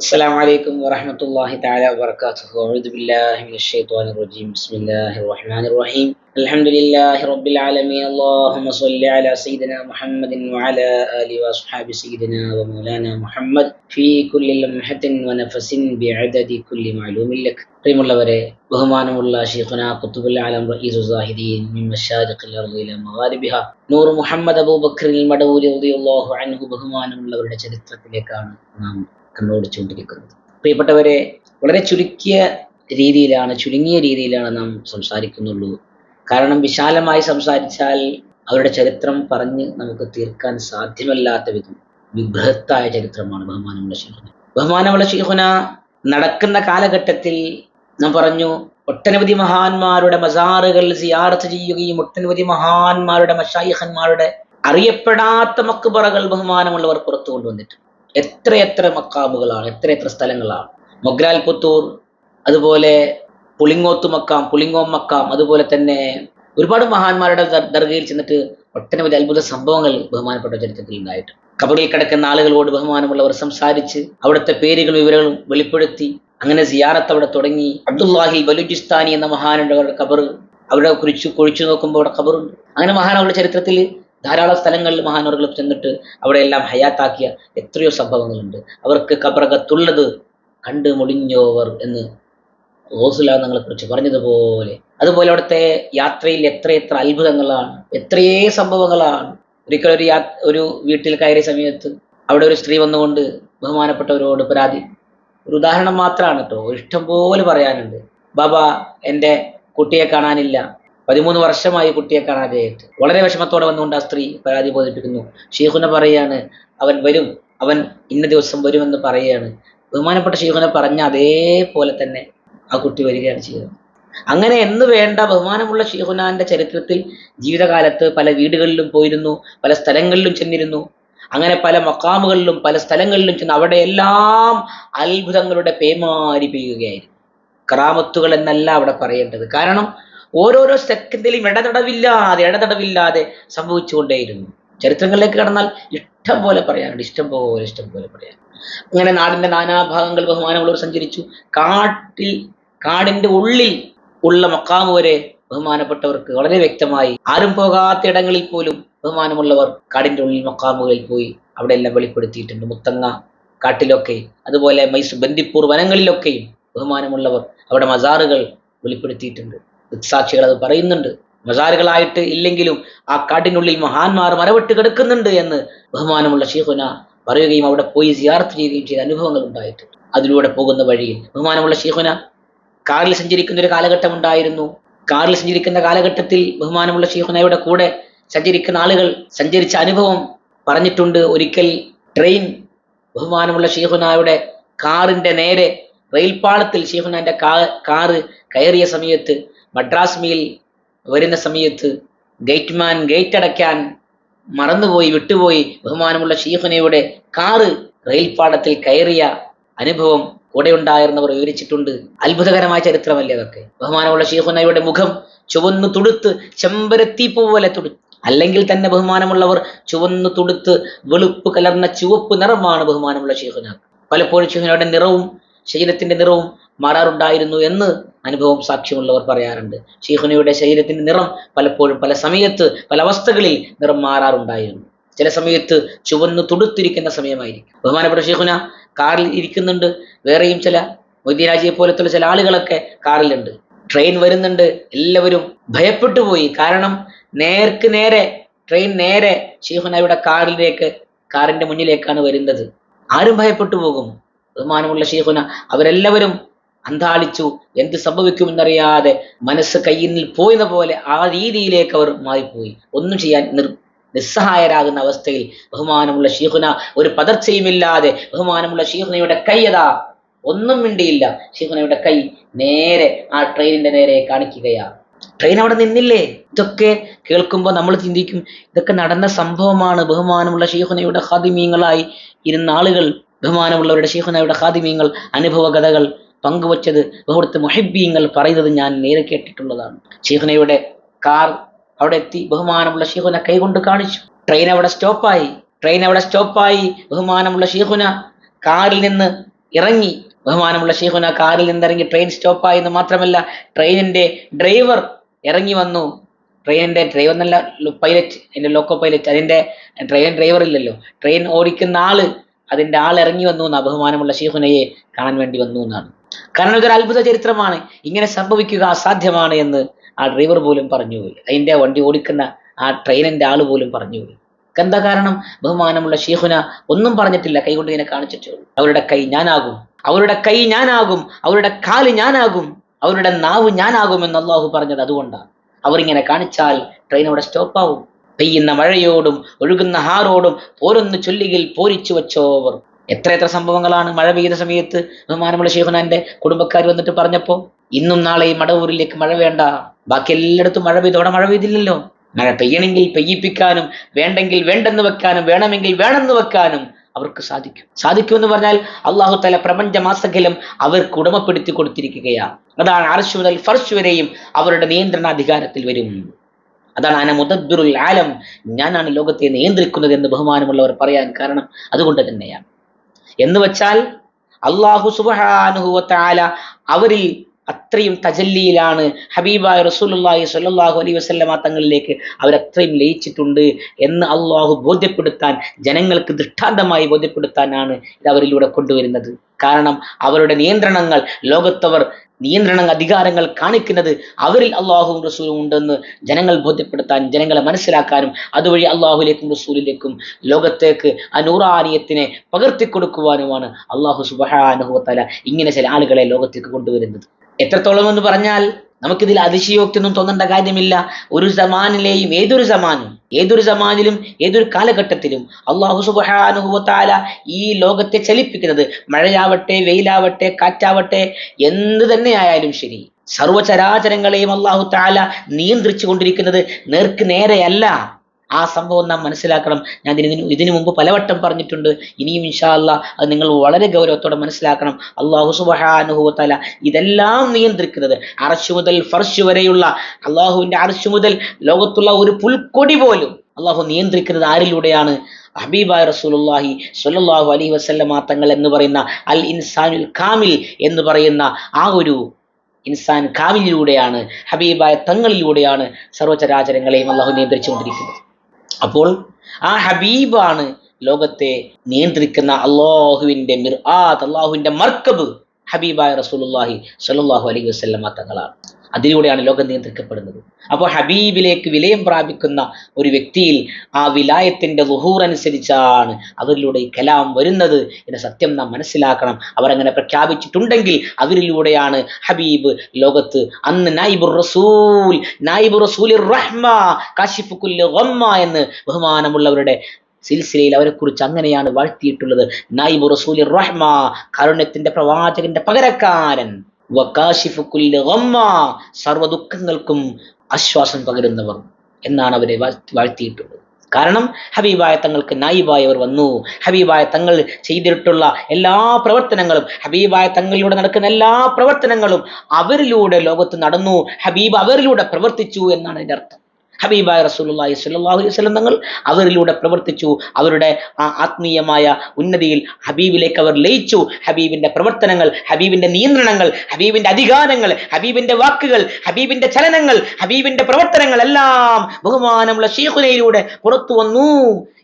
السلام عليكم ورحمة الله تعالى وبركاته أعوذ بالله من الشيطان الرجيم بسم الله الرحمن الرحيم الحمد لله رب العالمين اللهم صل على سيدنا محمد وعلى آله وأصحاب سيدنا ومولانا محمد في كل لمحة ونفس بعدد كل معلوم لك പ്രിയമുള്ളവരെ ബഹുമാനമുള്ള ഷീഖുന കുത്തുബുൽ ആലം റഈസു സാഹിദീൻ മിൻ മശാരിഖിൽ അർദി ഇല മഗാരിബിഹ നൂർ മുഹമ്മദ് അബൂബക്കർ മടവൂരി റളിയല്ലാഹു അൻഹു ബഹുമാനമുള്ളവരുടെ ചരിത്രത്തിലേക്കാണ് നാം കണ്ണോടിച്ചുകൊണ്ടിരിക്കുന്നത് പ്രിയപ്പെട്ടവരെ വളരെ ചുരുക്കിയ രീതിയിലാണ് ചുരുങ്ങിയ രീതിയിലാണ് നാം സംസാരിക്കുന്നുള്ളൂ. കാരണം വിശാലമായി സംസാരിച്ചാൽ അവരുടെ ചരിത്രം പറഞ്ഞ് നമുക്ക് തീർക്കാൻ സാധ്യമല്ലാത്ത വിധം വിബൃഹത്തായ ചരിത്രമാണ് ബഹുമാനമുള്ള ഷീഖുന ബഹുമാനമുള്ള ഷീഖുന നടക്കുന്ന കാലഘട്ടത്തിൽ നാം പറഞ്ഞു ഒട്ടനവധി മഹാന്മാരുടെ മസാറുകൾ സിയാറത്ത് ചെയ്യുകയും ഒട്ടനവധി മഹാന്മാരുടെ മഷായിഹന്മാരുടെ അറിയപ്പെടാത്ത മക്കുപറകൾ ബഹുമാനമുള്ളവർ പുറത്തു കൊണ്ടുവന്നിട്ടുണ്ട്. എത്രയെത്ര മക്കാമുകളാണ് എത്രയെത്ര സ്ഥലങ്ങളാണ്. മൊഗ്രാൽ പുത്തൂർ അതുപോലെ പുളിങ്ങോത്ത് മക്കാം പുളിങ്ങോം മക്കാം അതുപോലെ തന്നെ ഒരുപാട് മഹാന്മാരുടെ ദർ- ദർഗയിൽ ചെന്നിട്ട് ഒട്ടനവധി അത്ഭുത സംഭവങ്ങൾ ബഹുമാനപ്പെട്ട ചരിത്രത്തിൽ ഉണ്ടായിട്ടുണ്ട്. കബറിൽ കിടക്കുന്ന ആളുകളോട് ബഹുമാനമുള്ളവർ സംസാരിച്ച് അവിടുത്തെ പേരുകളും വിവരങ്ങളും വെളിപ്പെടുത്തി അങ്ങനെ സിയാറത്ത് അവിടെ തുടങ്ങി. അബ്ദുല്ലാഹി ബലൂചിസ്ഥാനി എന്ന മഹാനുണ്ട് അവരുടെ കബർ അവിടെ കുറിച്ച് കുഴിച്ചു നോക്കുമ്പോൾ അവിടെ കബറുണ്ട്. അങ്ങനെ മഹാനവരുടെ ചരിത്രത്തിൽ ധാരാളം സ്ഥലങ്ങളിൽ മഹാനവറുകൾ ചെന്നിട്ട് അവിടെ എല്ലാം ഹയാത്താക്കിയ എത്രയോ സംഭവങ്ങളുണ്ട്. അവർക്ക് കബറകത്തുള്ളത് കണ്ട് മുടിഞ്ഞോവർ എന്ന് ഓസുലാങ്ങളെ കുറിച്ച് പറഞ്ഞതുപോലെ. അതുപോലെ അവിടുത്തെ യാത്രയിൽ എത്രയെത്ര അത്ഭുതങ്ങളാണ്. എത്രയേ സംഭവങ്ങളാണ്. ഒരിക്കൽ ഒരു യാ ഒരു വീട്ടിൽ കയറിയ സമയത്ത് അവിടെ ഒരു സ്ത്രീ വന്നുകൊണ്ട് ബഹുമാനപ്പെട്ടവരോട് പരാതി. ഒരു ഉദാഹരണം മാത്രമാണ് കേട്ടോ. ഇഷ്ടം പോലെ പറയാനുണ്ട്. ബാബ എന്റെ കുട്ടിയെ കാണാനില്ല. പതിമൂന്ന് വർഷമായി കുട്ടിയെ കാണാതെയായിട്ട്. വളരെ വിഷമത്തോടെ വന്നുകൊണ്ട് ആ സ്ത്രീ പരാതി ബോധിപ്പിക്കുന്നു. ഷീഹുന പറയാണ് അവൻ വരും അവൻ ഇന്ന ദിവസം വരുമെന്ന് പറയുകയാണ് ബഹുമാനപ്പെട്ട ഷീഹുന പറഞ്ഞ അതേപോലെ തന്നെ ആ കുട്ടി വരികയാണ് ചെയ്തത്. അങ്ങനെ എന്ന് വേണ്ട ബഹുമാനമുള്ള ഷീഹുനാന്റെ ചരിത്രത്തിൽ ജീവിതകാലത്ത് പല വീടുകളിലും പോയിരുന്നു പല സ്ഥലങ്ങളിലും ചെന്നിരുന്നു. അങ്ങനെ പല മക്കാമുകളിലും പല സ്ഥലങ്ങളിലും ചെന്ന് അവിടെ എല്ലാം അത്ഭുതങ്ങളുടെ പേമാരി പെയ്യുകയായിരുന്നു. കറാമത്തുകൾ എന്നല്ല അവിടെ പറയേണ്ടത്. കാരണം ഓരോരോ സെക്കൻഡിലും ഇടതടവില്ലാതെ ഇടതടവില്ലാതെ സംഭവിച്ചുകൊണ്ടേയിരുന്നു. ചരിത്രങ്ങളിലേക്ക് കടന്നാൽ ഇഷ്ടം പോലെ പറയാനുണ്ട് ഇഷ്ടം പോലെ ഇഷ്ടം പോലെ പറയാൻ. അങ്ങനെ നാടിന്റെ നാനാഭാഗങ്ങൾ ബഹുമാനമുള്ളവർ സഞ്ചരിച്ചു. കാട്ടിൽ കാടിന്റെ ഉള്ളിൽ ഉള്ള മക്കാമ് വരെ ബഹുമാനപ്പെട്ടവർക്ക് വളരെ വ്യക്തമായി ആരും പോകാത്ത ഇടങ്ങളിൽ പോലും ബഹുമാനമുള്ളവർ കാടിന്റെ ഉള്ളിൽ മക്കാമുകളിൽ പോയി അവിടെ എല്ലാം വെളിപ്പെടുത്തിയിട്ടുണ്ട്. മുത്തങ്ങ കാട്ടിലൊക്കെ അതുപോലെ മൈസൂർ ബന്ദിപ്പൂർ വനങ്ങളിലൊക്കെയും ബഹുമാനമുള്ളവർ അവിടെ മസാറുകൾ വെളിപ്പെടുത്തിയിട്ടുണ്ട്. ദൃക്സാക്ഷികൾ അത് പറയുന്നുണ്ട്. മസാറുകളായിട്ട് ഇല്ലെങ്കിലും ആ കാട്ടിനുള്ളിൽ മഹാന്മാർ മരവിട്ട് കിടക്കുന്നുണ്ട് എന്ന് ബഹുമാനമുള്ള ഷീഖുന പറയുകയും അവിടെ പോയി സിയാർത്ത് ചെയ്യുകയും ചെയ്ത അനുഭവങ്ങൾ ഉണ്ടായിട്ടുണ്ട്. അതിലൂടെ പോകുന്ന വഴിയിൽ ബഹുമാനമുള്ള ഷീഖുന കാറിൽ സഞ്ചരിക്കുന്ന ഒരു കാലഘട്ടം ഉണ്ടായിരുന്നു. കാറിൽ സഞ്ചരിക്കുന്ന കാലഘട്ടത്തിൽ ബഹുമാനമുള്ള ഷീഖുനയുടെ കൂടെ സഞ്ചരിക്കുന്ന ആളുകൾ സഞ്ചരിച്ച അനുഭവം പറഞ്ഞിട്ടുണ്ട്. ഒരിക്കൽ ട്രെയിൻ ബഹുമാനമുള്ള ഷീഖുനായുടെ കാറിന്റെ നേരെ റെയിൽപാളത്തിൽ ഷീഖുനാന്റെ കാ കാറ് കയറിയ സമയത്ത് മദ്രാസ് മീൽ വരുന്ന സമയത്ത് ഗേറ്റ്മാൻ ഗേറ്റ് അടയ്ക്കാൻ മറന്നുപോയി വിട്ടുപോയി ബഹുമാനമുള്ള ഷീഖുനയുടെ കാറ് റെയിൽപാളത്തിൽ കയറിയ അനുഭവം കൂടെ ഉണ്ടായിരുന്നവർ വിവരിച്ചിട്ടുണ്ട്. അത്ഭുതകരമായ ചരിത്രമല്ലേ അതൊക്കെ? ബഹുമാനമുള്ള ഷീഖുനയുടെ മുഖം ചുവന്നു തുടുത്ത് ചെമ്പരത്തി പോലെ തുടുത്തു അല്ലെങ്കിൽ തന്നെ ബഹുമാനമുള്ളവർ ചുവന്നു തുടുത്ത് വെളുപ്പ് കലർന്ന ചുവപ്പ് നിറമാണ് ബഹുമാനമുള്ള ഷീഖുന പലപ്പോഴും ഷീഖുനയുടെ നിറവും ശരീരത്തിന്റെ നിറവും മാറാറുണ്ടായിരുന്നു എന്ന് അനുഭവം സാക്ഷ്യമുള്ളവർ പറയാറുണ്ട്. ഷീഖുനയുടെ ശരീരത്തിന്റെ നിറം പലപ്പോഴും പല സമയത്ത് പല അവസ്ഥകളിൽ നിറം മാറാറുണ്ടായിരുന്നു. ചില സമയത്ത് ചുവന്ന് തുടുത്തിരിക്കുന്ന സമയമായിരിക്കും. ബഹുമാനപ്പെട്ട ഷെയ്ഖുന കാറിൽ ഇരിക്കുന്നുണ്ട്. വേറെയും ചില മൊയ്തീരാജിയെ പോലത്തുള്ള ചില ആളുകളൊക്കെ കാറിലുണ്ട്. ട്രെയിൻ വരുന്നുണ്ട്. എല്ലാവരും ഭയപ്പെട്ടു പോയി. കാരണം നേർക്ക് നേരെ ട്രെയിൻ നേരെ ഷെയ്ഖുനയുടെ കാറിലേക്ക് കാറിന്റെ മുന്നിലേക്കാണ് വരുന്നത്. ആരും ഭയപ്പെട്ടു പോകും. ബഹുമാനമുള്ള ഷെയ്ഖുന അവരെല്ലാവരും അന്താളിച്ചു. എന്ത് സംഭവിക്കുമെന്നറിയാതെ മനസ്സ് കയ്യിൽ നിന്ന് പോലെ ആ രീതിയിലേക്ക് അവർ മാറിപ്പോയി. ഒന്നും ചെയ്യാൻ നിർ നിസ്സഹായരാകുന്ന അവസ്ഥയിൽ ബഹുമാനമുള്ള ഷീഹുന ഒരു പതർച്ചയുമില്ലാതെ ബഹുമാനമുള്ള ഷീഹുനയുടെ കൈയതാ ഒന്നും മിണ്ടിയില്ല. ഷീഹുനയുടെ കൈ നേരെ ആ ട്രെയിനിന്റെ നേരെ കാണിക്കുകയാ. ട്രെയിൻ അവിടെ നിന്നില്ലേ? ഇതൊക്കെ കേൾക്കുമ്പോൾ നമ്മൾ ചിന്തിക്കും ഇതൊക്കെ നടന്ന സംഭവമാണ്. ബഹുമാനമുള്ള ഷീഹുനയുടെ ഹാദിമീങ്ങളായി ഇരുന്ന ആളുകൾ ബഹുമാനമുള്ളവരുടെ ഷീഹുനയുടെ ഹാദിമീങ്ങൾ അനുഭവ കഥകൾ പങ്കുവച്ചത് ബഹുടത്ത് മുഹിബീങ്ങൾ പറയുന്നത് ഞാൻ നേരെ കേട്ടിട്ടുള്ളതാണ്. ഷീഹുനയുടെ കാർ അവിടെ എത്തി ബഹുമാനമുള്ള ഷീഹുന കൈകൊണ്ട് കാണിച്ചു. ട്രെയിൻ അവിടെ സ്റ്റോപ്പായി ട്രെയിൻ അവിടെ സ്റ്റോപ്പായി ബഹുമാനമുള്ള ഷീഹുന കാറിൽ നിന്ന് ഇറങ്ങി. ബഹുമാനമുള്ള ഷെയ്ഖുന കാറിൽ നിന്നിറങ്ങി ട്രെയിൻ സ്റ്റോപ്പായി എന്ന് മാത്രമല്ല ട്രെയിനിന്റെ ഡ്രൈവർ ഇറങ്ങി വന്നു. ട്രെയിനിന്റെ ഡ്രൈവർ എന്നല്ല പൈലറ്റ് അതിന്റെ ലോക്കോ പൈലറ്റ് അതിന്റെ ട്രെയിൻ ഡ്രൈവർ ഇല്ലല്ലോ. ട്രെയിൻ ഓടിക്കുന്ന ആൾ അതിന്റെ ആൾ ഇറങ്ങി വന്നു എന്ന് ബഹുമാനമുള്ള ഷെയ്ഖുനയെ കാണാൻ വേണ്ടി വന്നു എന്നാണ്. കാരണം ഇതൊരു അത്ഭുത ചരിത്രമാണ്. ഇങ്ങനെ സംഭവിക്കുക അസാധ്യമാണ് എന്ന് ആ ഡ്രൈവർ പോലും പറഞ്ഞുപോയി അതിന്റെ വണ്ടി ഓടിക്കുന്ന ആ ട്രെയിനിന്റെ ആൾ പോലും പറഞ്ഞുപോയി എന്താ കാരണം? ബഹുമാനമുള്ള ഷീഹുന ഒന്നും പറഞ്ഞിട്ടില്ല. കൈകൊണ്ട് ഇങ്ങനെ കാണിച്ചിട്ടേ അവരുടെ കൈ ഞാനാകും. അവരുടെ കൈ ഞാനാകും. അവരുടെ കാൽ ഞാനാകും. അവരുടെ നാവ് ഞാനാകും എന്ന് അള്ളാഹു പറഞ്ഞത് അതുകൊണ്ടാണ്. അവരിങ്ങനെ കാണിച്ചാൽ ട്രെയിൻ അവിടെ സ്റ്റോപ്പാവും പെയ്യുന്ന മഴയോടും ഒഴുകുന്ന ഹാറോടും പോരൊന്ന് ചൊല്ലിയിൽ പോരിച്ചു വെച്ചോവർ. എത്ര എത്ര സംഭവങ്ങളാണ് മഴ പെയ്യുന്ന സമയത്ത് ബഹുമാനമുള്ള ശേഖനാന്റെ കുടുംബക്കാർ വന്നിട്ട് പറഞ്ഞപ്പോ ഇന്നും നാളെയും മടവൂരിലേക്ക് മഴ വേണ്ട. ബാക്കി എല്ലായിടത്തും മഴ പെയ്തു. അവിടെ മഴ പെയ്തില്ലല്ലോ. മഴ പെയ്യണമെങ്കിൽ പെയ്യിപ്പിക്കാനും വേണ്ടെങ്കിൽ വേണ്ടെന്ന് വെക്കാനും വേണമെങ്കിൽ വേണമെന്ന് വെക്കാനും അവർക്ക് സാധിക്കും. സാധിക്കും എന്ന് പറഞ്ഞാൽ അള്ളാഹു തല പ്രപഞ്ചമാസകലം അവർക്ക് ഉടമപ്പെടുത്തി കൊടുത്തിരിക്കുകയാണ് അതാണ് അർശ് മുതൽ ഫർശ് വരെയും അവരുടെ നിയന്ത്രണാധികാരത്തിൽ വരും. അതാണ് അന മുദബ്ബിറുൽ ആലം. ഞാനാണ് ലോകത്തെ നിയന്ത്രിക്കുന്നത് എന്ന് ബഹുമാനമുള്ളവർ പറയാൻ കാരണം അതുകൊണ്ട് തന്നെയാണ് എന്ന് വെച്ചാൽ അള്ളാഹു സുബാനുഹുവത്താല അവരിൽ അത്രയും തജല്ലിയിലാണ് ഹബീബായ റസൂലുള്ളാഹി സ്വല്ലല്ലാഹു അലൈഹി വസല്ലമ തങ്ങളിലേക്ക് അവരത്രയും ലയിച്ചിട്ടുണ്ട് എന്ന് അള്ളാഹു ബോധ്യപ്പെടുത്താൻ ജനങ്ങൾക്ക് ദൃഷ്ടാന്തമായി ബോധ്യപ്പെടുത്താനാണ് ഇത് അവരിലൂടെ കൊണ്ടുവരുന്നത്. കാരണം അവരുടെ നിയന്ത്രണങ്ങൾ ലോകത്തവർ നിയന്ത്രണ അധികാരങ്ങൾ കാണിക്കുന്നത് അവരിൽ അള്ളാഹുവും റസൂലും ഉണ്ടെന്ന് ജനങ്ങൾ ബോധ്യപ്പെടുത്താൻ ജനങ്ങളെ മനസ്സിലാക്കാനും അതുവഴി അള്ളാഹുലേക്കും റസൂലിലേക്കും ലോകത്തേക്ക് ആ നൂറാനിയത്തിനെ പകർത്തിക്കൊടുക്കുവാനുമാണ് അള്ളാഹു സുബഹാനുഹത്തല ഇങ്ങനെ ചില ആളുകളെ ലോകത്തേക്ക് കൊണ്ടുവരുന്നത്. എത്രത്തോളം എന്ന് പറഞ്ഞാൽ നമുക്കിതിൽ അതിശയോക്തിയൊന്നും തോന്നേണ്ട കാര്യമില്ല. ഒരു സമാനിലെയും ഏതൊരു സമാനും ഏതൊരു സമാനിലും ഏതൊരു കാലഘട്ടത്തിലും അള്ളാഹു സുബാനുഭവത്താല ഈ ലോകത്തെ ചലിപ്പിക്കുന്നത് മഴയാവട്ടെ വെയിലാവട്ടെ കാറ്റാവട്ടെ എന്ത് തന്നെയായാലും ശരി. സർവചരാചരങ്ങളെയും അള്ളാഹു താല നിയന്ത്രിച്ചു കൊണ്ടിരിക്കുന്നത് നേർക്ക് നേരെയല്ല. ആ സംഭവം നാം മനസ്സിലാക്കണം. ഞാൻ ഇതിന് ഇതിനു മുമ്പ് പലവട്ടം പറഞ്ഞിട്ടുണ്ട്. ഇനിയും ഇൻഷാ അത് നിങ്ങൾ വളരെ ഗൗരവത്തോടെ മനസ്സിലാക്കണം. അള്ളാഹു സുബഹാനുഹുവത്തല ഇതെല്ലാം നിയന്ത്രിക്കുന്നത് അറശു മുതൽ ഫർഷ് വരെയുള്ള അള്ളാഹുവിന്റെ അറശു മുതൽ ലോകത്തുള്ള ഒരു പുൽക്കൊടി പോലും അള്ളാഹു നിയന്ത്രിക്കുന്നത് ആരിലൂടെയാണ്? ഹബീബായ് റസൂലുള്ളാഹി സ്വല്ലല്ലാഹു അലൈഹി വസല്ലമ തങ്ങൾ എന്ന് പറയുന്ന അൽ ഇൻസാനുൽ കാമിൽ എന്ന് പറയുന്ന ആ ഒരു ഇൻസാൻ കാമിലിലൂടെയാണ് ഹബീബായ തങ്ങളിലൂടെയാണ് സർവചരാചരങ്ങളെയും അള്ളാഹു നിയന്ത്രിച്ചുകൊണ്ടിരിക്കുന്നത്. അപ്പോൾ ആ ഹബീബാണ് ലോകത്തെ നിയന്ത്രിക്കുന്ന അള്ളാഹുവിന്റെ മിർ അള്ളാഹുവിന്റെ മർക്കബ് ഹബീബായ റസൂലുള്ളാഹി സ്വല്ലല്ലാഹു അലൈഹി വസല്ലമ തങ്ങളാണ്. അതിലൂടെയാണ് ലോകം നിയന്ത്രിക്കപ്പെടുന്നത്. അപ്പോൾ ഹബീബിലേക്ക് വിലയം പ്രാപിക്കുന്ന ഒരു വ്യക്തിയിൽ ആ വിലായത്തിന്റെ ലുഹൂർ അനുസരിച്ചാണ് അവരിലൂടെ ഈ കലാം വരുന്നത് എന്ന സത്യം നാം മനസ്സിലാക്കണം. അവരങ്ങനെ പ്രഖ്യാപിച്ചിട്ടുണ്ടെങ്കിൽ അവരിലൂടെയാണ് ഹബീബ് ലോകത്ത് അന്ന് നായിബുർ റസൂൽ നായിബുർ റസൂൽ റഹ്മ കാശിഫു കുല്ലി എന്ന് ബഹുമാനമുള്ളവരുടെ സിൽസിലയിൽ അവരെക്കുറിച്ച് അങ്ങനെയാണ് വാഴ്ത്തിയിട്ടുള്ളത്. നായിബു റസൂലി റഹ്മ കാരുണ്യത്തിന്റെ പ്രവാചകന്റെ പകരക്കാരൻ. സർവ ദുഃഖങ്ങൾക്കും ആശ്വാസം പകരുന്നവർ എന്നാണ് അവരെ വാഴ്ത്തി- വാഴ്ത്തിയിട്ടുള്ളത്. കാരണം ഹബീബായ തങ്ങൾക്ക് നായിബായവർ വന്നു. ഹബീബായ തങ്ങൾ ചെയ്തിട്ടുള്ള എല്ലാ പ്രവർത്തനങ്ങളും ഹബീബായ തങ്ങളിലൂടെ നടക്കുന്ന എല്ലാ പ്രവർത്തനങ്ങളും അവരിലൂടെ ലോകത്ത് നടന്നു. ഹബീബ് അവരിലൂടെ പ്രവർത്തിച്ചു എന്നാണ് അതിന്റെ അർത്ഥം. ഹബീബായ റസൂലുള്ളാഹി സ്വല്ലല്ലാഹു അലൈഹി വസല്ലം തങ്ങൾ അവരിലൂടെ പ്രവർത്തിച്ചു. അവരുടെ ആ ആത്മീയമായ ഉന്നതിയിൽ ഹബീബിലേക്ക് അവർ ലയിച്ചു. ഹബീബിന്റെ പ്രവർത്തനങ്ങൾ ഹബീബിന്റെ നിയന്ത്രണങ്ങൾ ഹബീബിന്റെ അധികാരങ്ങൾ ഹബീബിന്റെ വാക്കുകൾ ഹബീബിന്റെ ചലനങ്ങൾ ഹബീബിന്റെ പ്രവർത്തനങ്ങൾ എല്ലാം ബഹുമാനമുള്ള ഷീഖുനയിലൂടെ പുറത്തു വന്നു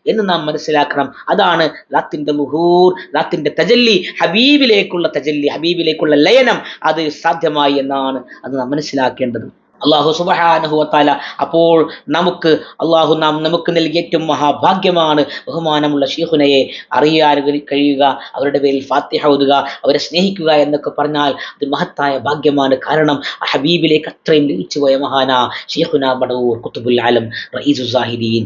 എന്ന് നാം മനസ്സിലാക്കണം. അതാണ് ലാത്തിന്റെ ലുഹൂർ ലാത്തിന്റെ തജല്ലി ഹബീബിലേക്കുള്ള തജല്ലി ഹബീബിലേക്കുള്ള ലയനം. അത് സാധ്യമായി എന്നാണ് അത് നാം മനസ്സിലാക്കേണ്ടത്. അള്ളാഹു സുബഹാനുഹുവത്താല അപ്പോൾ നമുക്ക് അള്ളാഹു നാം നമുക്ക് നൽകിയ ഏറ്റവും മഹാഭാഗ്യമാണ് ബഹുമാനമുള്ള ഷീഹുനയെ അറിയാൻ കഴിയുക അവരുടെ പേരിൽ ഫാത്തിഹ ഓതുക അവരെ സ്നേഹിക്കുക എന്നൊക്കെ പറഞ്ഞാൽ അത് മഹത്തായ ഭാഗ്യമാണ്. കാരണം ആ ഹബീബിലേക്ക് അത്രയും ലയിച്ചുപോയ മഹാന ഷീഹുന ബടവൂർ കുത്തുബുൽ ആലം റഈസുസാഹിദീൻ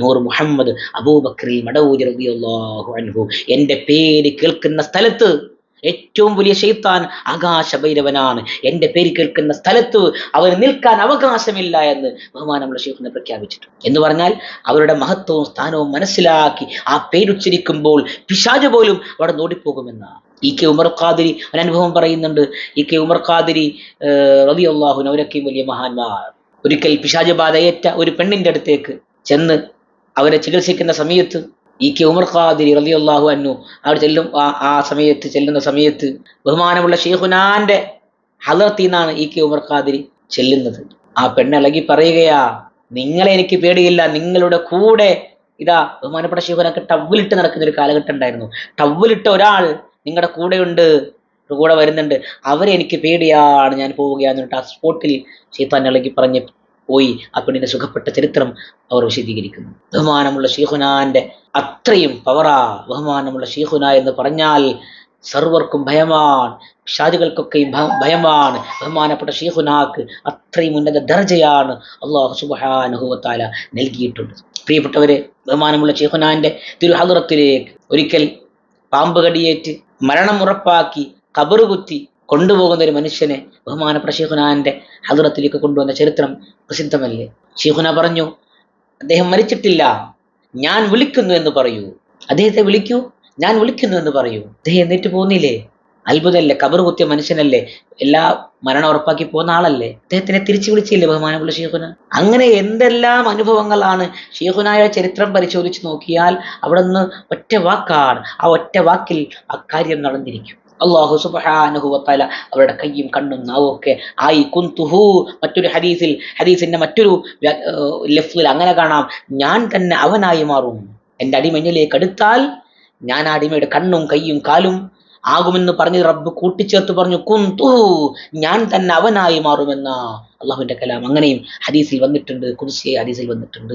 നൂർ മുഹമ്മദ് അബൂബക്രി മടവൂർ റളിയല്ലാഹു അൻഹു. എന്റെ പേര് കേൾക്കുന്ന സ്ഥലത്ത് ഏറ്റവും വലിയ ഷെയ്ത്താൻ ആകാശഭൈരവനാണ്. എന്റെ പേര് കേൾക്കുന്ന സ്ഥലത്ത് അവന് നിൽക്കാൻ അവകാശമില്ല എന്ന് ബഹുമാനമുള്ള ഷെയ്ഖിനെ പ്രഖ്യാപിച്ചിട്ടുണ്ട് എന്ന് പറഞ്ഞാൽ അവരുടെ മഹത്വവും സ്ഥാനവും മനസ്സിലാക്കി ആ പേരുച്ചരിക്കുമ്പോൾ പിശാജ് പോലും അവിടെ നോടിപ്പോകുമെന്നാണ് ഇ കെ ഉമർ ഖാദിരി അനുഭവം പറയുന്നുണ്ട്. ഇ കെ ഉമർ ഖാദിരി റബി അള്ളാഹുൻ അവരൊക്കെയും വലിയ മഹാന്മാർ. ഒരിക്കൽ പിശാജ് ബാധയേറ്റ ഒരു പെണ്ണിന്റെ അടുത്തേക്ക് ചെന്ന് അവരെ ചികിത്സിക്കുന്ന സമയത്ത് ഈ കെ ഉമർ ഖാദിരി റളിയല്ലാഹു അന്നു അവർ ചെല്ലും ആ- ആ സമയത്ത് ചെല്ലുന്ന സമയത്ത് ബഹുമാനമുള്ള ഷെയ്ഖുനാന്റെ ഹലർത്തിൽ നിന്നാണ് ഈ കെ ഉമർ ഖാദിരി ചെല്ലുന്നത്. ആ പെണ്ണിളകി പറയുകയാ നിങ്ങളെ എനിക്ക് പേടിയില്ല നിങ്ങളുടെ കൂടെ ഇതാ ബഹുമാനപ്പെട്ട ഷെയ്ഖുനൊക്കെ ടവ്വിലിട്ട് നടക്കുന്ന ഒരു കാലഘട്ടം ഉണ്ടായിരുന്നു. ടവ്വിലിട്ട ഒരാൾ നിങ്ങളുടെ കൂടെയുണ്ട് കൂടെ വരുന്നുണ്ട്. അവരെ എനിക്ക് പേടിയാണ് ഞാൻ പോവുകയാണെന്ന് ആ സ്പോട്ടിൽ ഷെയ്ത്താൻ ഇളകി പറഞ്ഞ് പോയി. ആ പെണ്ണിന്റെ സുഖപ്പെട്ട ചരിത്രം അവർ വിശദീകരിക്കുന്നു. ബഹുമാനമുള്ള ഷീഹുനാന്റെ അത്രയും പവറാ ബഹുമാനമുള്ള ഷീഹുന എന്ന് പറഞ്ഞാൽ സർവർക്കും ഭയമാണ്. ഷാജുകൾക്കൊക്കെയും ഭയമാണ്. ബഹുമാനപ്പെട്ട ഷീഹുനാക്ക് അത്രയും ഉന്നത ദർജയാണ് അള്ളാഹു സുബാനുഭവത്താല നൽകിയിട്ടുണ്ട്. പ്രിയപ്പെട്ടവരെ ബഹുമാനമുള്ള ഷീഹുനാന്റെ തിരുഹാദുറത്തിലേക്ക് ഒരിക്കൽ പാമ്പ് കടിയേറ്റ് മരണം ഉറപ്പാക്കി കബറ് കുത്തി കൊണ്ടുപോകുന്ന ഒരു മനുഷ്യനെ ബഹുമാനപ്പെട്ട ഷീഹുനാന്റെ ഹദുറത്തിലേക്ക് കൊണ്ടുവന്ന ചരിത്രം പ്രസിദ്ധമല്ലേ? ഷീഹുന പറഞ്ഞു അദ്ദേഹം മരിച്ചിട്ടില്ല. ഞാൻ വിളിക്കുന്നു എന്ന് പറയൂ. അദ്ദേഹത്തെ വിളിക്കൂ. ഞാൻ വിളിക്കുന്നു എന്ന് പറയൂ. അദ്ദേഹം എന്നിട്ട് പോകുന്നില്ലേ? അത്ഭുതമല്ലേ? കബർ കുത്തിയ മനുഷ്യനല്ലേ? എല്ലാ മരണം ഉറപ്പാക്കി പോകുന്ന ആളല്ലേ? അദ്ദേഹത്തിനെ തിരിച്ചു വിളിച്ചില്ലേ ബഹുമാനമുള്ള ഷീഖുന അങ്ങനെ എന്തെല്ലാം അനുഭവങ്ങളാണ് ഷീഖുനായ ചരിത്രം പരിശോധിച്ച് നോക്കിയാൽ അവിടെ നിന്ന് ഒറ്റ വാക്കാണ്. ആ ഒറ്റ വാക്കിൽ ആ കാര്യം നടന്നിരിക്കും. അള്ളാഹു തആല അവരുടെ കയ്യും കണ്ണും നാവും ഒക്കെ ആയി കുന്തുഹു. മറ്റൊരു ഹദീസിൽ ഹദീസിന്റെ മറ്റൊരു ലഫ്ലിൽ അങ്ങനെ കാണാം. ഞാൻ തന്നെ അവനായി മാറും. എന്റെ അടിമഞ്ഞിലേക്ക് അടുത്താൽ ഞാൻ അടിമയുടെ കണ്ണും കയ്യും കാലും ആകുമെന്ന് പറഞ്ഞ് റബ്ബ് കൂട്ടിച്ചേർത്ത് പറഞ്ഞു കുന്തു ഞാൻ തന്നെ അവനായി മാറുമെന്ന. അള്ളാഹുവിന്റെ കലാം അങ്ങനെയും ഹദീസിൽ വന്നിട്ടുണ്ട് കുരിശിയെ ഹദീസിൽ വന്നിട്ടുണ്ട്.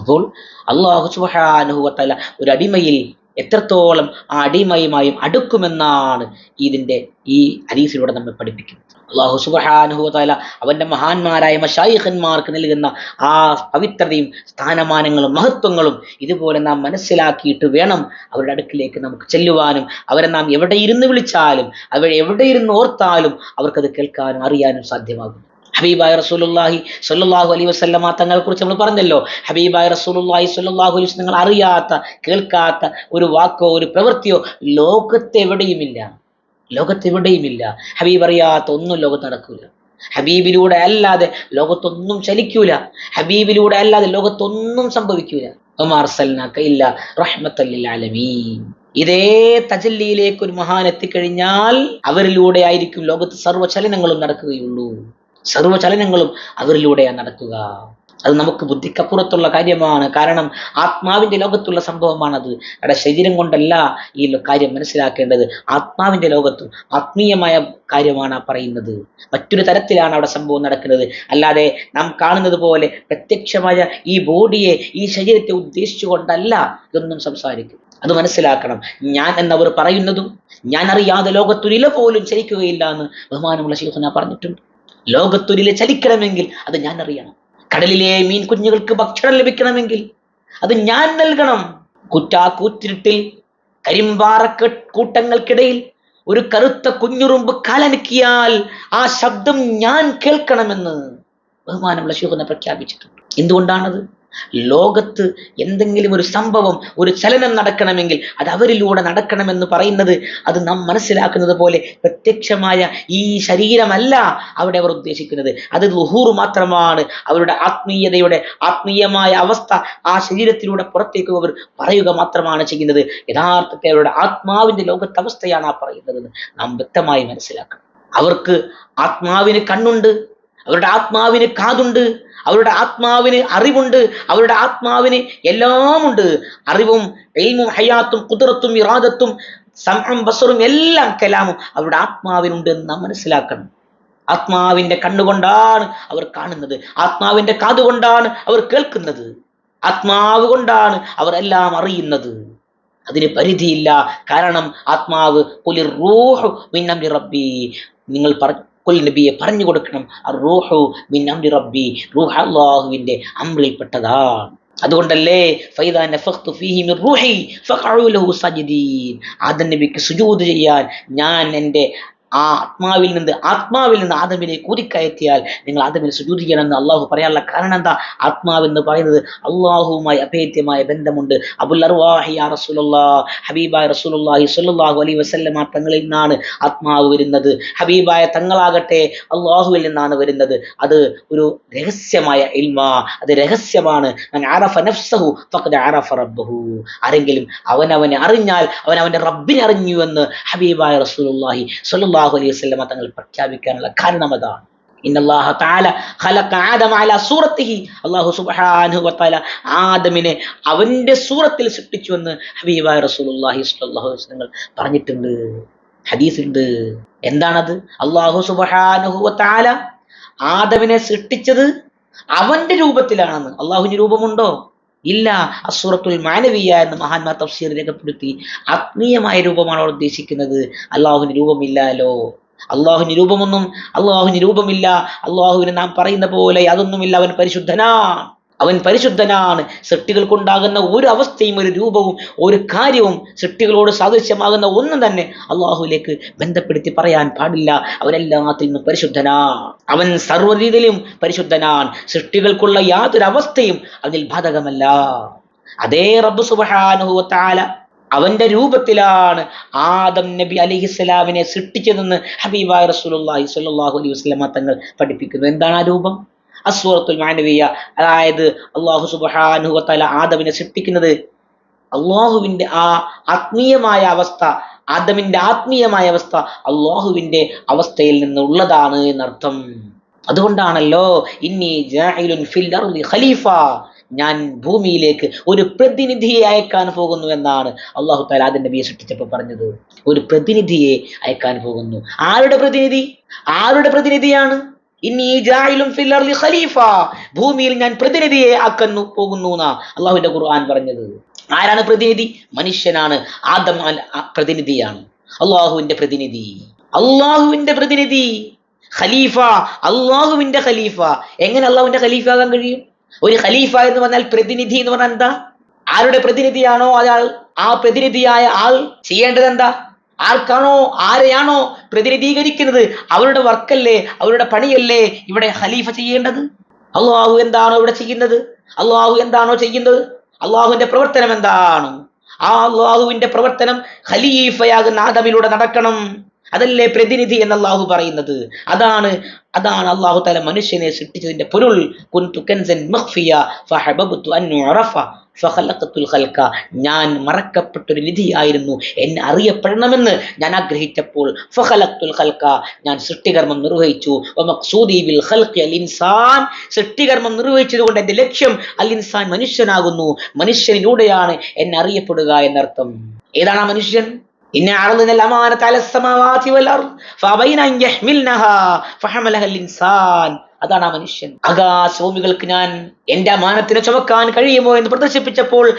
അപ്പോൾ അള്ളാഹു സുബാനുഹുവത്തല ഒരു അടിമയിൽ എത്രത്തോളം അടിമയുമായും അടുക്കുമെന്നാണ് ഇതിന്റെ ഈ ഹദീസിലൂടെ നമ്മെ പഠിപ്പിക്കുന്നത്. അള്ളാഹു സുബാനുഹുവത്തല അവന്റെ മഹാന്മാരായ മഷായിഖന്മാർക്ക് നൽകുന്ന ആ പവിത്രതയും സ്ഥാനമാനങ്ങളും മഹത്വങ്ങളും ഇതുപോലെ നാം മനസ്സിലാക്കിയിട്ട് വേണം അവരുടെ അടുക്കിലേക്ക് നമുക്ക് ചെല്ലുവാനും. അവരെ നാം എവിടെ ഇരുന്ന് വിളിച്ചാലും അവരെ എവിടെ ഇരുന്ന് ഓർത്താലും അവർക്കത് കേൾക്കാനും അറിയാനും സാധ്യമാകും. ഹബീബായ റസൂലുള്ളാഹി സ്വല്ലല്ലാഹു അലൈഹി വസല്ലമ തങ്ങളെ കുറിച്ച് നമ്മൾ പറഞ്ഞല്ലോ. ഹബീബായ റസൂലുള്ളാഹി സ്വല്ലല്ലാഹു അലൈഹി നിങ്ങൾ അറിയാത്ത കേൾക്കാത്ത ഒരു വാക്കോ ഒരു പ്രവൃത്തിയോ ലോകത്തെവിടെയുമില്ല. ലോകത്തെവിടെയുമില്ല. ഹബീബ് അറിയാത്ത ഒന്നും ലോകത്ത് നടക്കൂല. ഹബീബിലൂടെ അല്ലാതെ ലോകത്തൊന്നും ചലിക്കൂല. ഹബീബിലൂടെ അല്ലാതെ ലോകത്തൊന്നും സംഭവിക്കൂല. ഇതേ തജല്ലിയിലേക്ക് ഒരു മഹാൻ എത്തിക്കഴിഞ്ഞാൽ അവരിലൂടെ ആയിരിക്കും ലോകത്ത് സർവചലനങ്ങളും നടക്കുകയുള്ളൂ. സർവചലനങ്ങളും അവരിലൂടെയാണ് നടക്കുക. അത് നമുക്ക് ബുദ്ധിക്കപ്പുറത്തുള്ള കാര്യമാണ്. കാരണം ആത്മാവിന്റെ ലോകത്തുള്ള സംഭവമാണത്. അവിടെ ശരീരം കൊണ്ടല്ല ഈ കാര്യം മനസ്സിലാക്കേണ്ടത്. ആത്മാവിന്റെ ലോകത്തും ആത്മീയമായ കാര്യമാണ് പറയുന്നത്. മറ്റൊരു തരത്തിലാണ് അവിടെ സംഭവം നടക്കുന്നത്. അല്ലാതെ നാം കാണുന്നത് പോലെ പ്രത്യക്ഷമായ ഈ ബോഡിയെ ഈ ശരീരത്തെ ഉദ്ദേശിച്ചുകൊണ്ടല്ല ഇതൊന്നും സംസാരിക്കും. അത് മനസ്സിലാക്കണം. ഞാൻ എന്നവർ പറയുന്നതും ഞാൻ അറിയാതെ ലോകത്തൊരില പോലും ചലിക്കുകയില്ല എന്ന് ബഹുമാനമുള്ള ശിവന പറഞ്ഞിട്ടുണ്ട്. ലോകത്തൊരില ചലിക്കണമെങ്കിൽ അത് ഞാൻ അറിയണം കടലിലെ മീൻ കുഞ്ഞുങ്ങൾക്ക് ഭക്ഷണം ലഭിക്കണമെങ്കിൽ അത് ഞാൻ നൽകണം. കുറ്റാ കൂറ്റിരുട്ടിൽ കരിമ്പാറ കൂട്ടങ്ങൾക്കിടയിൽ ഒരു കറുത്ത കുഞ്ഞുറുമ്പ് കാലനക്കിയാൽ ആ ശബ്ദം ഞാൻ കേൾക്കണമെന്ന് ബഹുമാനമുള്ള ശൂഹന പ്രഖ്യാപിച്ചിട്ടുണ്ട്. എന്തുകൊണ്ടാണത്? ലോകത്ത് എന്തെങ്കിലും ഒരു സംഭവം ഒരു ചലനം നടക്കണമെങ്കിൽ അത് അവരിലൂടെ നടക്കണമെന്ന് പറയുന്നത് അത് നാം മനസ്സിലാക്കുന്നത് പോലെ പ്രത്യക്ഷമായ ഈ ശരീരമല്ല അവിടെ അവർ ഉദ്ദേശിക്കുന്നത്. അത് ലുഹൂർ മാത്രമാണ്. അവരുടെ ആത്മീയതയുടെ ആത്മീയമായ അവസ്ഥ ആ ശരീരത്തിലൂടെ പുറത്തേക്ക് അവർ പറയുക മാത്രമാണ് ചെയ്യുന്നത്. യഥാർത്ഥത്തെ അവരുടെ ആത്മാവിന്റെ ലോകത്തെ അവസ്ഥയാണ് ആ പറയുന്നത് നാം വ്യക്തമായി മനസ്സിലാക്കണം. അവർക്ക് ആത്മാവിന് കണ്ണുണ്ട്. അവരുടെ ആത്മാവിന് കാതുണ്ട് അവരുടെ ആത്മാവിന് അറിവുണ്ട് അവരുടെ ആത്മാവിന് എല്ലാമുണ്ട്. അറിവും എൽമും ഹയാത്തും കുതിരത്തും ഇറാദത്തും സമം ബസറും എല്ലാം കലാമും അവരുടെ ആത്മാവിനുണ്ട് എന്ന് നാം മനസ്സിലാക്കണം. ആത്മാവിന്റെ കണ്ണുകൊണ്ടാണ് അവർ കാണുന്നത്. ആത്മാവിന്റെ കാതുകൊണ്ടാണ് അവർ കേൾക്കുന്നത്. ആത്മാവ് കൊണ്ടാണ് അവർ എല്ലാം അറിയുന്നത്. അതിന് പരിധിയില്ല. കാരണം ആത്മാവ് റബ്ബി നിങ്ങൾ പറ കുൽ നബിയെ പറഞ്ഞു കൊടുക്കണം. റൂഹു മിൻ അംരി റബ്ബി. റൂഹ അള്ളാഹുവിന്റെ അമ്രിൽപ്പെട്ടതാണ്. അതുകൊണ്ടല്ലേ? ഫൈദ നഫഖ്തു ഫീഹി മിൻ റൂഹി ഫഖഉ ലഹു സജിദീൻ. ആദം നബിക്ക് സുജൂദ് ചെയ്യാൻ ഞാൻ എന്റെ ആ ആത്മാവിൽ നിന്ന് ആത്മാവിൽ നിന്ന് ആദമിനെ കൂതിക്കയറ്റിയാൽ നിങ്ങൾ ആദമിനെ സുജൂത് ചെയ്യണമെന്ന് അള്ളാഹു പറയാനുള്ള കാരണം എന്താ? ആത്മാവ് എന്ന് പറയുന്നത് അള്ളാഹുവുമായി അഭേദ്യമായ ബന്ധമുണ്ട്. അബുൽ ഹബീബായ റസൂലുള്ളാഹി സ്വല്ലല്ലാഹു അലൈഹി വസല്ലമ തങ്ങളിൽ നിന്നാണ് ആത്മാവ് വരുന്നത്. ഹബീബായ തങ്ങളാകട്ടെ അള്ളാഹുവിൽ നിന്നാണ് വരുന്നത്. അത് ഒരു രഹസ്യമായ ഇൽമാ അത് രഹസ്യമാണ്. നഫ്സഹു റബ്ബഹു. ആരെങ്കിലും അവനവനെ അറിഞ്ഞാൽ അവൻ അവന്റെ റബ്ബിനെ അറിഞ്ഞു എന്ന് ഹബീബായ റസൂലുള്ളാഹി സ്വല്ലല്ലാഹു അലൈഹി വസല്ലമ തങ്ങൾ പ്രഖ്യാപിക്കാനുള്ള കാരണം അതാണ്. വ തആല ആദമിനെ അവന്റെ സൂറത്തിൽ സൃഷ്ടിച്ചു എന്ന് ഹബീബായ റസൂലുള്ളാഹി സ്വല്ലല്ലാഹു അലൈഹി വസല്ലം പറഞ്ഞിട്ടുണ്ട്. ഹദീസുണ്ട്. എന്താണത്? വ തആല ആദമിനെ സൃഷ്ടിച്ചത് അവന്റെ രൂപത്തിലാണെന്ന്. അള്ളാഹുവിന് രൂപമുണ്ടോ? ഇല്ല അസുറത്തുൽ മാനവിയ എന്ന് മഹാന്മാർ തഫ്സീർ രേഖപ്പെടുത്തി. ആത്മീയമായ രൂപമാണ് അവർ ഉദ്ദേശിക്കുന്നത്. അള്ളാഹുവിന് രൂപമില്ലാലോ അള്ളാഹുവിന് രൂപമൊന്നും അള്ളാഹുവിന് രൂപമില്ല. അള്ളാഹുവിന് നാം പറയുന്ന പോലെ അതൊന്നുമില്ല. അവൻ പരിശുദ്ധനാണ്. അവൻ പരിശുദ്ധനാണ്. സൃഷ്ടികൾക്കുണ്ടാകുന്ന ഒരു അവസ്ഥയും ഒരു രൂപവും ഒരു കാര്യവും സൃഷ്ടികളോട് സാദൃശ്യമാകുന്ന ഒന്നും തന്നെ അള്ളാഹുവിലേക്ക് ബന്ധപ്പെടുത്തി പറയാൻ പാടില്ല. അവനെല്ലാത്തിൽ നിന്നും പരിശുദ്ധനാണ്. അവൻ സർവരീതിയിലും പരിശുദ്ധനാണ്. സൃഷ്ടികൾക്കുള്ള യാതൊരു അവസ്ഥയും അതിൽ ബാധകമല്ല. അതേ റബ്ബ് സുബഹാനുഹുവത്താല അവന്റെ രൂപത്തിലാണ് ആദം നബി അലിഹിസ്സലാമിനെ സൃഷ്ടിച്ചതെന്ന് ഹബീബായ റസൂലുള്ളാഹി സ്വല്ലല്ലാഹു അലൈഹി വസല്ലമ തങ്ങൾ പഠിപ്പിക്കുന്നു. എന്താണ് ആ രൂപം? അസ്വറത്തുൽ മാനവിയ അതായത് അള്ളാഹു സുബ്ഹാനഹു വതആല ആദമിനെ സൃഷ്ടിക്കുന്നത്. അള്ളാഹുവിന്റെ ആ ആത്മീയമായ അവസ്ഥ ആദമിന്റെ ആത്മീയമായ അവസ്ഥ അള്ളാഹുവിന്റെ അവസ്ഥയിൽ നിന്നുള്ളതാണ് എന്നർത്ഥം. അതുകൊണ്ടാണല്ലോ ഇന്നി ഫിൽ ഖലീഫ ഞാൻ ഭൂമിയിലേക്ക് ഒരു പ്രതിനിധിയെ അയക്കാൻ പോകുന്നു എന്നാണ് അള്ളാഹു താല അതിന്റെ സൃഷ്ടിച്ചപ്പോൾ പറഞ്ഞത്. ഒരു പ്രതിനിധിയെ അയക്കാൻ പോകുന്നു. ആരുടെ പ്രതിനിധി? ആരുടെ പ്രതിനിധിയാണ്? ഖലീഫ ഭൂമിയിൽ ഞാൻ പ്രതിനിധിയെ ആക്കുന്നു പോകുന്നു അള്ളാഹുവിന്റെ ഖുർആൻ പറഞ്ഞത്. ആരാണ് പ്രതിനിധി? മനുഷ്യനാണ്. ആദം പ്രതിനിധിയാണ്. അള്ളാഹുവിന്റെ പ്രതിനിധി. അള്ളാഹുവിന്റെ പ്രതിനിധി. ഖലീഫ. അള്ളാഹുവിന്റെ ഖലീഫ. എങ്ങനെ അള്ളാഹുവിന്റെ ഖലീഫ ആകാൻ കഴിയും? ഒരു ഖലീഫ എന്ന് പറഞ്ഞാൽ പ്രതിനിധി എന്ന് പറഞ്ഞാൽ എന്താ? ആരുടെ പ്രതിനിധിയാണോ അയാൾ? ആ പ്രതിനിധിയായ ആൾ ചെയ്യേണ്ടത് എന്താ? ആർക്കാണോ ആരെയാണോ പ്രതിനിധീകരിക്കുന്നത്? അവരുടെ വർക്കല്ലേ അവരുടെ പണിയല്ലേ ഇവിടെ ഖലീഫ ചെയ്യേണ്ടത്? അള്ളാഹു എന്താണോ ഇവിടെ ചെയ്യുന്നത്? അള്ളാഹു എന്താണോ ചെയ്യുന്നത്? അള്ളാഹുവിന്റെ പ്രവർത്തനം എന്താണ്? ആ അള്ളാഹുവിന്റെ പ്രവർത്തനം ഖലീഫയാകുന്ന ആദമിലൂടെ നടക്കണം. അതല്ലേ പ്രതിനിധി എന്ന് അള്ളാഹു പറയുന്നത്. അതാണ് അതാണ് അള്ളാഹു തല മനുഷ്യനെ സൃഷ്ടിച്ചതിന്റെ പൊരുൾ. കുൻതു കൻസൻ മഹ്ഫിയ ഫഹബബുത്തു അൻ ഉറഫ ഫഖലഖത്തുൽ ഖൽഖ ഞാൻ മറക്കപ്പെട്ടൊരു നിധിയായിരുന്നു എന്നെ അറിയപ്പെടണമെന്ന് ഞാൻ ആഗ്രഹിച്ചപ്പോൾ ഫഖലഖത്തുൽ ഖൽഖ ഞാൻ സൃഷ്ടികർമ്മം നിർവഹിച്ചു വമഖ്സൂദി ബിൽ ഖൽഖി അൽ ഇൻസാൻ സൃഷ്ടികർമ്മം നിർവഹിച്ചതുകൊണ്ട് എന്റെ ലക്ഷ്യം അൽ ഇൻസാൻ മനുഷ്യനാകുന്നു മനുഷ്യനിലൂടെയാണ് എന്നെ അറിയപ്പെടുക എന്നർത്ഥം ഏതാണ് ആ മനുഷ്യൻ إن عرضنا الأمانة على السماوات والأرض فأبين أن يحملنها فحملها الإنسان അതാണ് ആ മനുഷ്യൻ. ആകാശഭൂമികൾക്ക് ഞാൻ എന്റെ അമാനത്തിനെ ചുമക്കാൻ കഴിയുമോ എന്ന് പ്രദർശിപ്പിച്ചപ്പോൾ.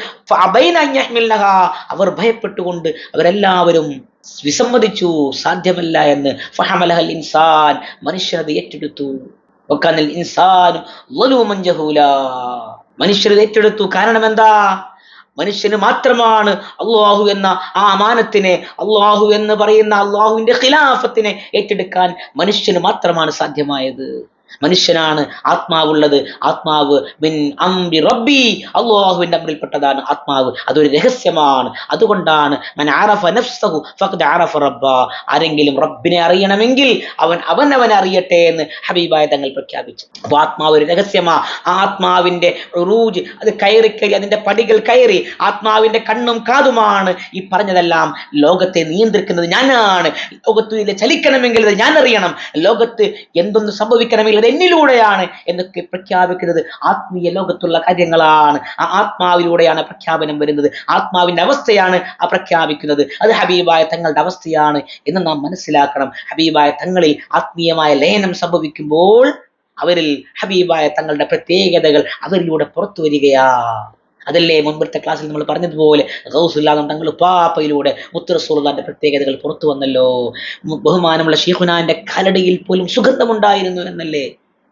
അവർ ഭയപ്പെട്ടുകൊണ്ട് അവരെല്ലാവരും വിസമ്മതിച്ചു. സാധ്യമല്ല എന്ന് ഫഹമലഹൽ ഇൻസാൻ മനുഷ്യനത് ഏറ്റെടുത്തു. ഇൻസാൻ. മനുഷ്യരത് ഏറ്റെടുത്തു. കാരണം എന്താ? മനുഷ്യന് മാത്രമാണ് അള്ളാഹു എന്ന ആ അമാനത്തിനെ അള്ളാഹു എന്ന് പറയുന്ന അള്ളാഹുവിന്റെ ഖിലാഫത്തിനെ ഏറ്റെടുക്കാൻ മനുഷ്യന് മാത്രമാണ് സാധ്യമായത്. മനുഷ്യനാണ് ആത്മാവുള്ളത്. ആത്മാവ് മിൻ അംബി റബ്ബി. അള്ളാഹുവിന്റെ ആത്മാവ്. അതൊരു രഹസ്യമാണ്. അതുകൊണ്ടാണ് മൻ നഫ്സഹു ഫഖദ് ആരെങ്കിലും റബ്ബിനെ അറിയണമെങ്കിൽ അവൻ അവൻ അവനെ അറിയട്ടെ എന്ന് ഹബീബായ തങ്ങൾ പ്രഖ്യാപിച്ചു. അപ്പോൾ ആത്മാവ് ഒരു രഹസ്യമാ. ആത്മാവിന്റെ റൂജ് അത് കയറി കയറി അതിന്റെ പടികൾ കയറി ആത്മാവിന്റെ കണ്ണും കാതുമാണ് ഈ പറഞ്ഞതെല്ലാം. ലോകത്തെ നിയന്ത്രിക്കുന്നത് ഞാനാണ്. ലോകത്ത് ഇത് ചലിക്കണമെങ്കിൽ അത് ഞാൻ അറിയണം. ലോകത്ത് എന്തൊന്ന് സംഭവിക്കണമെങ്കിൽ അത് എന്നിലൂടെയാണ് എന്നൊക്കെ പ്രഖ്യാപിക്കുന്നത്. ആത്മീയ ലോകത്തുള്ള കാര്യങ്ങളാണ്. ആ ആത്മാവിലൂടെയാണ് പ്രഖ്യാപനം വരുന്നത്. ആത്മാവിന്റെ അവസ്ഥയാണ് ആ പ്രഖ്യാപിക്കുന്നത്. അത് ഹബീബായ തങ്ങളുടെ അവസ്ഥയാണ് എന്ന് നാം മനസ്സിലാക്കണം. ഹബീബായ തങ്ങളിൽ ആത്മീയമായ ലയനം സംഭവിക്കുമ്പോൾ അവരിൽ ഹബീബായ തങ്ങളുടെ പ്രത്യേകതകൾ അവരിലൂടെ പുറത്തു വരികയാ. അതല്ലേ മുൻപത്തെ ക്ലാസ്സിൽ നമ്മൾ പറഞ്ഞതുപോലെ ഗൗസുല്ലാദം തങ്ങൾ ഉപ്പാപ്പയിലൂടെ മുത്തറസൂള്ളാന്റെ പ്രത്യേകതകൾ പുറത്തു വന്നല്ലോ. ബഹുമാനമുള്ള ഷീഖുനാന്റെ കലടയിൽ പോലും സുഗന്ധമുണ്ടായിരുന്നു എന്നല്ലേ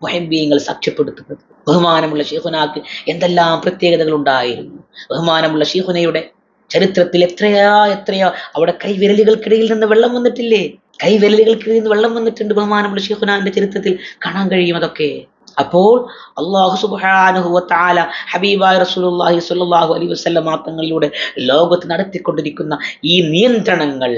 മുഹബീങ്ങൾ സാക്ഷ്യപ്പെടുത്തുന്നത്. ബഹുമാനമുള്ള ഷീഖുനാക്ക് എന്തെല്ലാം പ്രത്യേകതകൾ ഉണ്ടായിരുന്നു. ബഹുമാനമുള്ള ഷീഖുനയുടെ ചരിത്രത്തിൽ എത്രയാ എത്രയാ അവിടെ കൈവിരലുകൾക്കിടയിൽ നിന്ന് വെള്ളം വന്നിട്ടില്ലേ? കൈവിരലുകൾക്കിടയിൽ നിന്ന് വെള്ളം വന്നിട്ടുണ്ട് ബഹുമാനമുള്ള ഷെയ്ഖുനാന്റെ ചരിത്രത്തിൽ. കാണാൻ കഴിയും അതൊക്കെ. അപ്പോൾ അള്ളാഹു സുബാനുഹുവത്താല ഹബീബായ റസൂലുള്ളാഹി സ്വല്ലല്ലാഹു അലൈഹി വസല്ലം മാത്തങ്ങളിലൂടെ ലോകത്ത് നടത്തിക്കൊണ്ടിരിക്കുന്ന ഈ നിയന്ത്രണങ്ങൾ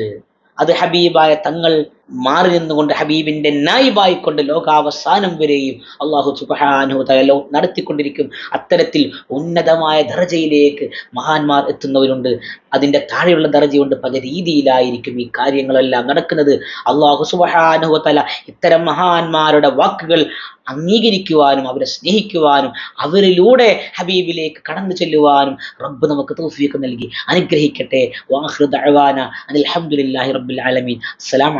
അത് ഹബീബായ തങ്ങൾ മാറി നിന്നുകൊണ്ട് ഹബീബിന്റെ നായിബായിക്കൊണ്ട് ലോകാവസാനം വരെയും അള്ളാഹു സുബ്ഹാനഹു തആല നടത്തിക്കൊണ്ടിരിക്കും. അത്തരത്തിൽ ഉന്നതമായ ദർജയിലേക്ക് മഹാന്മാർ എത്തുന്നവരുണ്ട്. അതിന്റെ താഴെയുള്ള ദർജയുണ്ട്. പല രീതിയിലായിരിക്കും ഈ കാര്യങ്ങളെല്ലാം നടക്കുന്നത്. അള്ളാഹു സുബ്ഹാനഹു തആല ഇത്തരം മഹാന്മാരുടെ വാക്കുകൾ അംഗീകരിക്കുവാനും അവരെ സ്നേഹിക്കുവാനും അവരിലൂടെ ഹബീബിലേക്ക് കടന്നു ചെല്ലുവാനും റബ്ബ് നമുക്ക് തൗഫീഖ് നൽകി. അനുഗ്രഹിക്കട്ടെ. വാഹൃദ് അനിൽ അൽഹംദുലില്ലാഹി റബ്ബിൽ ആലമീൻ. അസ്സലാമു